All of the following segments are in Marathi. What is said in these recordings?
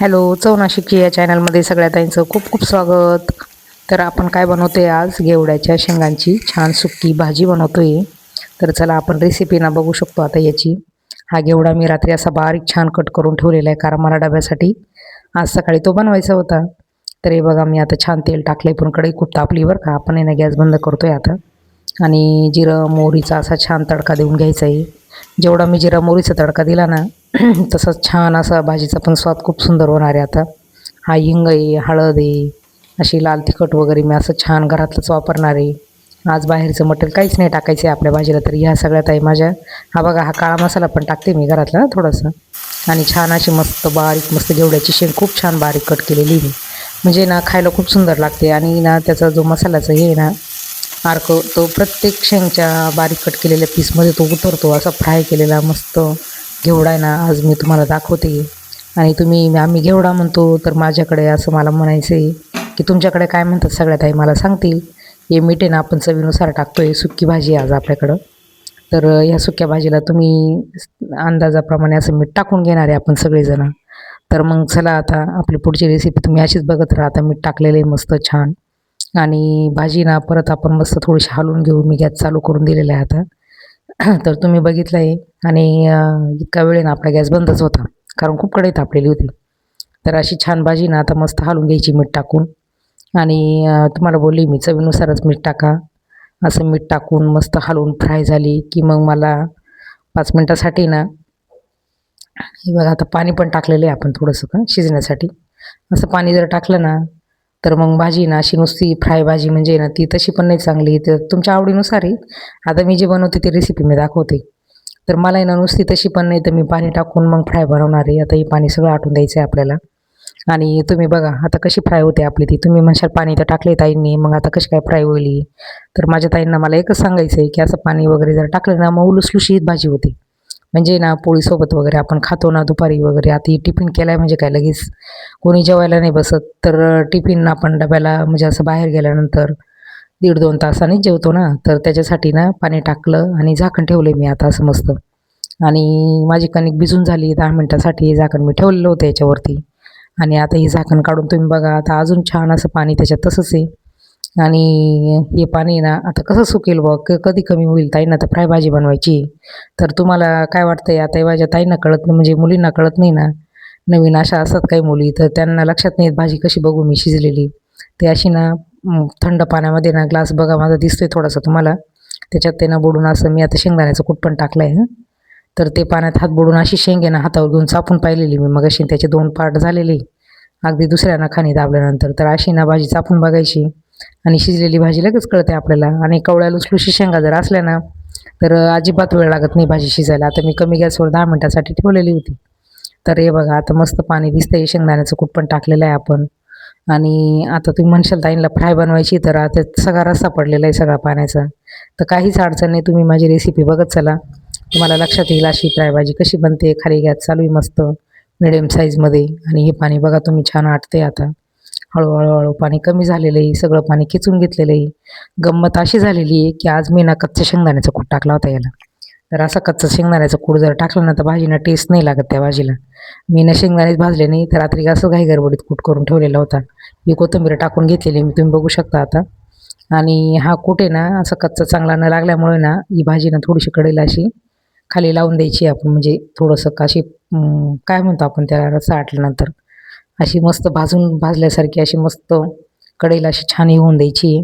हॅलो चौनाशिकी या चॅनलमध्ये सगळ्या ताईंचं खूप खूप स्वागत. तर आपण काय बनवतो आहे आज? घेवड्याच्या शेंगांची छान सुक्की भाजी बनवतो आहे तर चला आपण रेसिपी ना बघू शकतो आता याची. हा घेवडा मी रात्री असा बारीक छान कट करून ठेवलेला आहे कारण मला डब्यासाठी. आज सकाळी तो बनवायचा होता. तर हे बघा मी आता छान तेल टाकलंय पण कढई खूप तापली बरं का. आपण ना गॅस बंद करतो आहे आता. आणि जिरं मोहरीचा असा छान तडका देऊन घ्यायचा आहे. जेवढा मी जिरा मोहरीचा तडका दिला ना तसंच छान असा भाजीचा पण स्वाद खूप सुंदर होणार आहे आता. हा हिंग आहे हळद आहे अशी लाल तिखट वगैरे मी असं छान घरातलंच वापरणार आहे. आज बाहेरचं मटेरियल काहीच नाही टाकायचं आहे आपल्या भाजीला तर ह्या सगळ्यात आहे माझ्या. हा बघा हा काळा मसाला पण टाकते मी घरातला ना थोडंसं. आणि छान अशी मस्त बारीक मस्त घेवड्याची शेंग खूप छान बारीक कट केलेली मी. म्हणजे ना खायला खूप सुंदर लागते आणि ना त्याचा जो मसाल्याचं हे ना अर्क तो प्रत्येक शेंगच्या बारीक कट केलेल्या पीसमध्ये तो उतरतो असा फ्राय केलेला मस्त. घेवडा आहे ना आज मी तुम्हाला दाखवते. आणि तुम्ही आम्ही घेवडा म्हणतो तर माझ्याकडे असं मला म्हणायचं आहे की तुमच्याकडे काय म्हणतात सगळ्यात आई मला सांगतील. हे मीठ आहे ना आपण चवीनुसार टाकतो आहे सुक्की भाजी आहे आज आपल्याकडं. तर ह्या सुक्या भाजीला तुम्ही अंदाजाप्रमाणे असं मीठ टाकून घेणार आहे आपण सगळेजणं. तर मग चला आता आपली पुढची रेसिपी तुम्ही अशीच बघत राहा. आता मीठ टाकलेलं आहे मस्त छान. आणि भाजी ना परत आपण मस्त थोडीशी हलवून घेऊ. मी गॅस चालू करून दिलेला आहे आता. तर तुम्ही बघितलं आहे आणि इतका वेळ ना आपला गॅस बंदच होता. कारण खूप कढई तापलेली होती. तर अशी छान भाजी ना आता मस्त हालून घ्यायची मीठ टाकून. आणि तुम्हाला बोलली मी चवीनुसारच मीठ टाका. असं मीठ टाकून मस्त हलवून फ्राय झाली की मग मला पाच मिनटासाठी ना हे बघा आता पाणी पण टाकलेलं आहे आपण थोडंसं का शिजण्यासाठी. असं पाणी जर टाकलं ना तर मग भाजी ना अशी नुसती फ्राय भाजी म्हणजे ना ती तशी पण नाही चांगली. तर तुमच्या आवडीनुसार आहे. आता मी जे बनवते ती रेसिपी मी दाखवते. तर मला आहे ना नुसती तशी पण नाही तर मी पाणी टाकून मग फ्राय बनवणार आहे. आता हे पाणी सगळं आटून द्यायचं आहे आपल्याला. आणि तुम्ही बघा आता कशी फ्राय होते आपली ती. तुम्ही म्हणशाल पाणी तर टाकले ताईंनी मग आता कशी काय फ्राय होईल तर माझ्या ताईंना मला एकच सांगायचं आहे की असं पाणी वगैरे जर टाकलं ना मग उलुसलुशीत भाजी होते. म्हणजे ना पोळीसोबत वगैरे आपण खातो ना दुपारी वगैरे आता ही टिफिन केला आहे म्हणजे काय लगेच? कोणी जेवायला नाही बसत तर टिफिन आपण डब्याला म्हणजे असं बाहेर गेल्यानंतर दीड दोन तासांनीच जेवतो ना. तर त्याच्यासाठी ना पाणी टाकलं आणि झाकण ठेवलं मी आता असं मस्त. आणि माझी कणिक भिजून झाली दहा मिनटासाठी हे झाकण मी ठेवलेलं होतं याच्यावरती. आणि आता हे झाकण काढून तुम्ही बघा आता अजून छान असं पाणी त्याच्यात तसंच आहे. आणि हे पाणी ना आता कसं सुकेल बघ क कधी कमी होईल? ताईंना तर फ्राय भाजी बनवायची तर तुम्हाला काय वाटतंय? आता माझ्या ताईंना कळत नाही म्हणजे मुलींना कळत नाही ना. नवीन अशा असतात काही मुली तर त्यांना लक्षात नाही भाजी कशी बघू मी शिजलेली. ते अशी ना थंड पाण्यामध्ये ना ग्लास बघा माझा दिसतोय थोडासा तुम्हाला. त्याच्यात ते ना बुडून असं मी आता शेंगदाण्याचं कूट पण टाकलं आहे तर ते पाण्यात हात बुडून अशी शेंगे ना हातावर घेऊन चापून पाहिलेली मी. मग अशी त्याचे दोन पार्ट झालेले. अगदी दुसऱ्या नखाने दाबल्यानंतर तर अशी ना भाजी चापून बघायची आणि शिजलेली भाजी लगेच कळते आपल्याला. आणि कवळ्या लुसलुशी शेंगा जर असल्या ना तर अजिबात वेळ लागत नाही भाजी शिजायला. आता मी कमी गॅसवर दहा मिनटासाठी ठेवलेली होती. तर हे बघा आता मस्त पाणी दिसतंय. शेंगदाण्याचं कूट पण टाकलेलं आहे आपण. आणि आता तुम्ही म्हणशाल ताईंला फ्राय बनवायची तर आता सगळा रस्सा पडलेला आहे सगळा पाण्याचा. तर काहीच अडचण नाही तुम्ही माझी रेसिपी बघत चला. तुम्हाला लक्षात येईल अशी फ्राय भाजी कशी बनते खाली गॅस चालू आहे मस्त मिडियम साईजमध्ये आणि हे पाणी बघा तुम्ही छान आटते आता. हळूहळू हळू पाणी कमी झालेलं आहे सगळं पाणी खेचून घेतलेलं आहे. गंमत अशी झालेली आहे की आज मी ना कच्च्या शेंगदाण्याचा कूट टाकला होता याला. तर असा कच्चा शेंगदाण्याचा कूड जर टाकला ना तर भाजीला टेस्ट नाही लागत त्या भाजीला. मी ना शेंगदाणेच भाजले नाही तर रात्री असं घाई गडबडीत कूट करून ठेवलेला होता. मी कोथिंबीर टाकून घेतलेली मी तुम्ही बघू शकता आता. आणि हा कूट आहे ना असा कच्चा चांगला न लागल्यामुळे ना ही भाजी ना थोडीशी कडेला अशी खाली लावून द्यायची आपण. म्हणजे थोडंसं काशी काय म्हणतो आपण त्याला रस्सा आटल्यानंतर अशी मस्त भाजून भाजल्यासारखी अशी मस्त कढईला अशी छान होऊन द्यायची.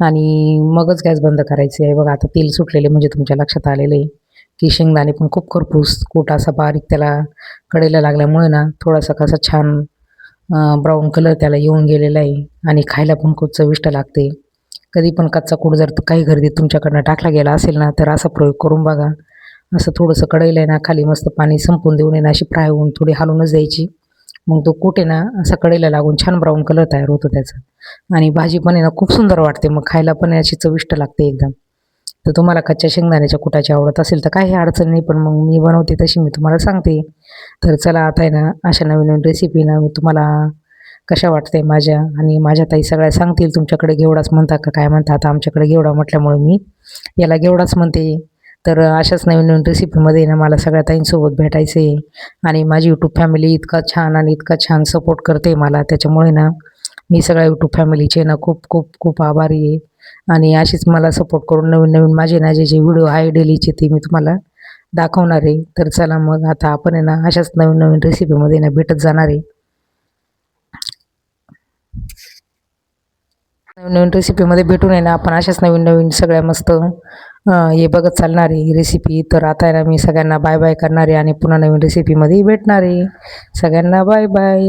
आणि मगच गॅस बंद करायचे आहे. बघा आता तेल सुटलेले म्हणजे तुमच्या लक्षात आलेलं. आहे की शेंगदाणे पण खूप खरपूस कोटा असा बारीक त्याला कढईला लागल्यामुळे ना थोडासा कसा छान ब्राऊन कलर त्याला येऊन गेलेला आहे. आणि खायला पण खूप चविष्ट लागते. कधी पण कच्चा कूट जर काही गर्दीत तुमच्याकडनं टाकला गेला असेल ना तर असा प्रयोग करून बघा. असं थोडंसं कढईला आहे ना खाली मस्त पाणी संपून देऊन आहे ना अशी फ्राय होऊन थोडी हलवूनच द्यायची. मग तो कुठे ना असा कढईला लागून छान ब्राऊन कलर तयार होतो त्याचा. आणि भाजी पण आहे ना खूप सुंदर वाटते. मग खायला पण अशी चविष्ट लागते एकदम. तर तुम्हाला कच्च्या शेंगदाण्याच्या कुटाची आवडत असेल तर काही अडचण नाही पण मग मी बनवते तशी मी तुम्हाला सांगते. तर चला आता आहे ना अशा नवीन नवीन रेसिपी ना मी तुम्हाला कशा वाटते माझ्या आणि माझ्या ताई सगळ्या सांगतील तुमच्याकडे घेवडाच म्हणता का काय म्हणता? आता आमच्याकडे घेवडा म्हटल्यामुळे मी याला घेवडाच म्हणते. तर अशाच नवीन नवीन रेसिपीमध्ये ना मला सगळ्या ताईंसोबत भेटायचं आहे. आणि माझी यूट्यूब फॅमिली इतका छान आणि इतका छान सपोर्ट करते मला. त्याच्यामुळे ना मी सगळ्या यूट्यूब फॅमिलीचे ना खूप खूप खूप आभारी आहे. आणि अशीच मला सपोर्ट करून नवीन नवीन माझे ना जे जे व्हिडिओ आहे डेलीचे ते मी तुम्हाला दाखवणार आहे. तर चला मग आता आपण आहे ना अशाच नवीन नवीन रेसिपीमध्ये ना भेटत जाणार आहे. नवीन नवीन रेसिपीमध्ये भेटून आहे ना आपण अशाच नवीन नवीन सगळ्या मस्त हे बघत चालणार आहे रेसिपी तर आता आहे ना मी सगळ्यांना बाय बाय करणार आहे आणि पुन्हा नवीन रेसिपीमध्ये भेटणार. आहे सगळ्यांना बाय बाय